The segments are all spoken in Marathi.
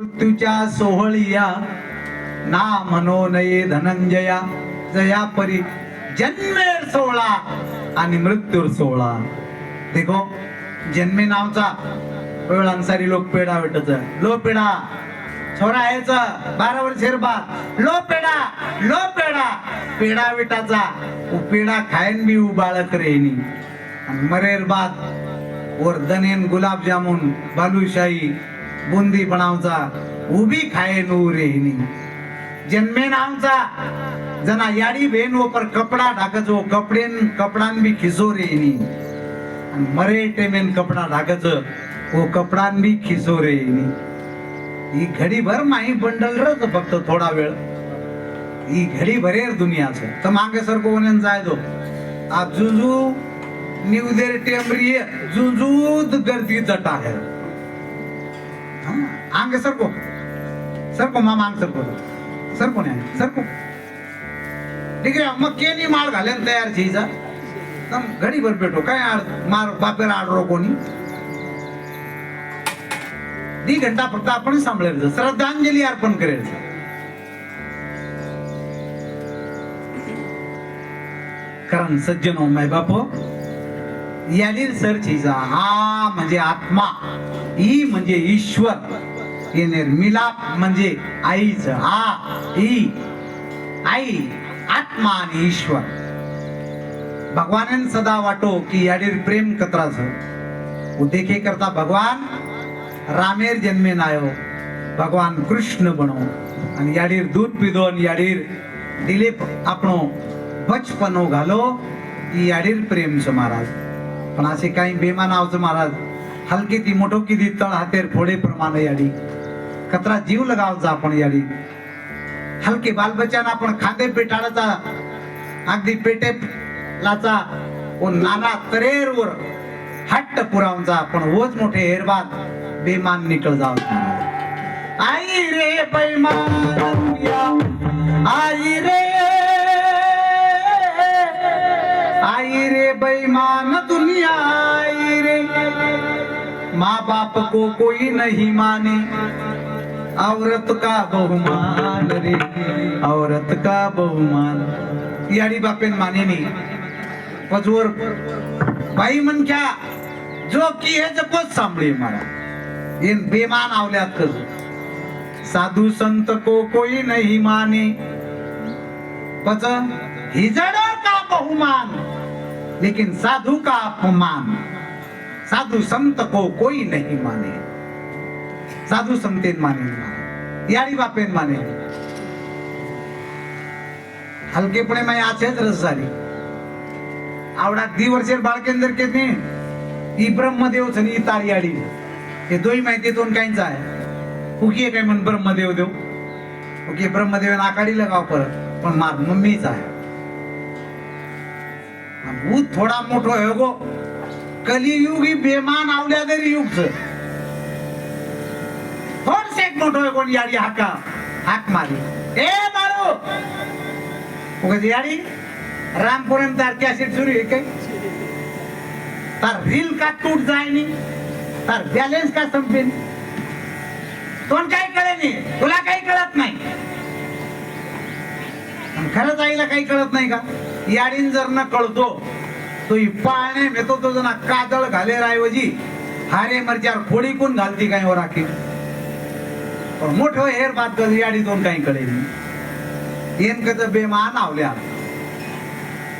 मृत्यूच्या सोहळीया ना म्हणो नये धनंजया जया परी जन्मेर सोहळा आणि मृत्यूर सोहळा. देखो जन्मे नावचा वेळ अन्सारी लोक पेडा भेटत लो पेढा छोरा यायच बारा वर्ष बा लो पेडा लो पेडा पेडा विटाचा उ पेडा खायन बी उ रेनी. आणि मरेर बाद वर्धनेन गुलाबजामुन बालुशाही बुंदी बनावचा उभी खाये नू रेहनी जन्मेन आमचा जना याडी भेन वो पर कपडा ढाकचो कपडेन कपडान बी खिसो रेनी मरे टेमेन कपडा ढाकच वो कपडान बी खिसो रेनी ही घडी भर माही बंडल रच फक्त थोडा वेळ. ही घडी भरेर दुनियाच. तर मागे सर कोण जाय दो. आप जुजू न्यू देर टेमरी जुजूद गर्दी जटा है. आंग सरको सरको मामा आंग सरको सरको नाही सरको ठीक आहे मग केली माळ घालेन तयार छीचा तम घडी भर पेटो काय आड- मार बापेला आडरो कोणी दी घंटा फक्त आपण सांभाळायचं श्रद्धांजली अर्पण करायचं कारण सज्जन ओ माय बापो यालील सर छीजा हा म्हणजे आत्मा ई म्हणजे ईश्वर येणे म्हणजे आईच हा ई आई आत्मा आणि ईश्वर. भगवान सदा वाटो की याडीर प्रेम कत्राच. उद्देखे करता भगवान? रामेर जन्मे नायो. भगवान कृष्ण बनो. आणि याडीर दूध पिदो आणि याडीर दिलीप आपणो बचपनो घालो की याडीर प्रेमचं महाराज. पण असे काही बेमान आवचं महाराज हलकी ती मोठो किती तळ हातेर फोडे प्रमाणे याडी. कचरा जीव लगावचा आपण याडी. हलके बालबच्चांना आपण खांदे पेटाळाचा अगदी पेटे लाचा ओ नाना तरेरवर हट्ट पुरावचा आपण. ओच मोठे हेरबाद बेमान निकळ जाव आई रे बैमान बाप को कोई नहीं माने। औरत का बहुमान रे औरत का बहुमान। याडी बापेन माने नाही पजवर बाई म्हण क्या जो की हे जपोच सांभळे मला। इन बेमान आवल्यात कज। साधू संत को कोई नहीं माने। पच हिजड़ा का बहुमान। लेकिन साधु का अपमान। साधू संत को कोई नहीं माने। साधु संतेन माने यारी बापेन माने हलकेपणे माय आछेच रस झाली। आवडा दी वर्षेर बाळकेंदर के ने ही ब्रह्मदेव छनी ही तारियाडी हे दोही माहिती दोन काहींचा आहे। उकी काय म्हण ब्रह्मदेव देव। ओके ब्रह्मदेव आकाडी लगाव परत पण माझ मम्मीच आहे। भूत थोडा मोठो आहे गो। कलियुग ही बेमान आवल्या तरी युगच कोण एक मोठो कोण याडी हाका? हाक मारी. ए मारू! उगाच याडी? रामपुरम तार कॅसेट सुरू आहे काय? तार रील का तूट जाय नी तार बॅलेन्स का संपेन? तोंड काही कळे नाही तुला काही कळत नाही. आणि खरंच आईला काही कळत नाही का? याडीन जर न कळतो तो ही पाळणे मेतो तो जना काजळ घाले रायवजी हारे मरच्यावर फोडी कोण घालती काय वर राखी? पण मोठं हेर बात कर याडी दोन काही कडे येन कच बेमान आवल्या.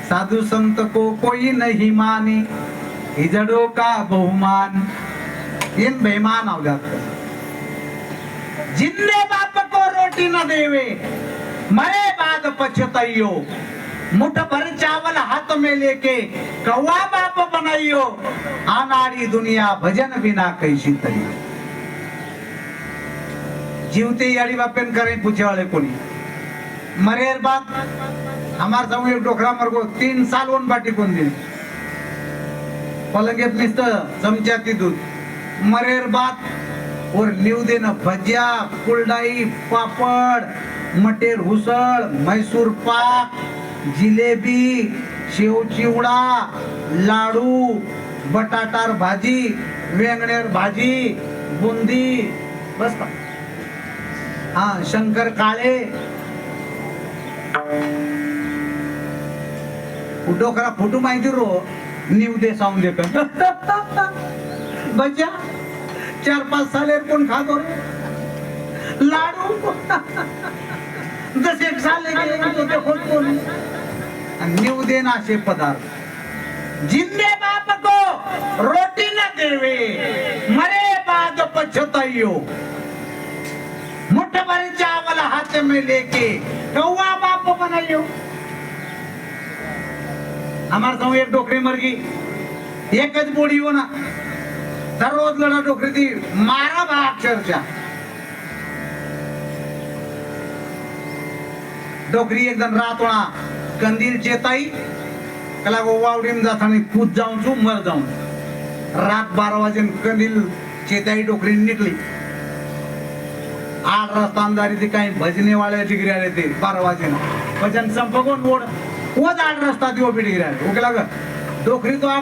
साधू संत को कोई नाही माने हिजडो का बहुमान? येन बेमान आवल्या. जिंदे बाप को रोटी न देवे मरे बाद पछताइयो. मुठ भर चावल हाथ में लेके कौवा बाप बनाइयो। आनाड़ी दुनिया भजन बिना कैसी तरी। जीवते याड़ी बापेन करें पूछे वाले कोनी मरेर बात हमार समूह एक डोकरा मरगो तीन साल वन बाटी कोण दिन पलंगे निस्त चमच्या ती दूध। मरेर बात और लिव देन भज्या कुलडाई पापड मटेर हुसळ मैसूर पाक जिलेबी शेव चिवडा लाडू बटाटार भाजी वेंगणेर भाजी बुंदी बस का हा शंकर काळे डोकरा फोटो माहिती रो न्यू दे साऊंड देत बच्चा चार पाच सालेर कोण खातो रे लाडू जसे साले गेले की ना असे पदार्थ. जिंदे बाप को रोटी न देवे मरे बाद पछताइयो मुठ भर चावल हाथ में लेके कौवा बाप बनाइयो हमारे संग एक डोकरी मरगी एकच बोडी हो ना दररोज लढा डोकरी ती मारा बा अक्षरशः डोकरी एक जण कंदील चेताई त्याला गो वावडीम जाताना कूद जाऊन चू मर जाऊन. रात बारा वाजे कंदील चेताई डोकरी निघली. आठ रस्ता अंधारी ते काही भजने डिग्री आले ते बारा वाजे भजन संपकून मोड वच आठ रस्ता दिवो डिग्री आले ओके लाग डोकरी तो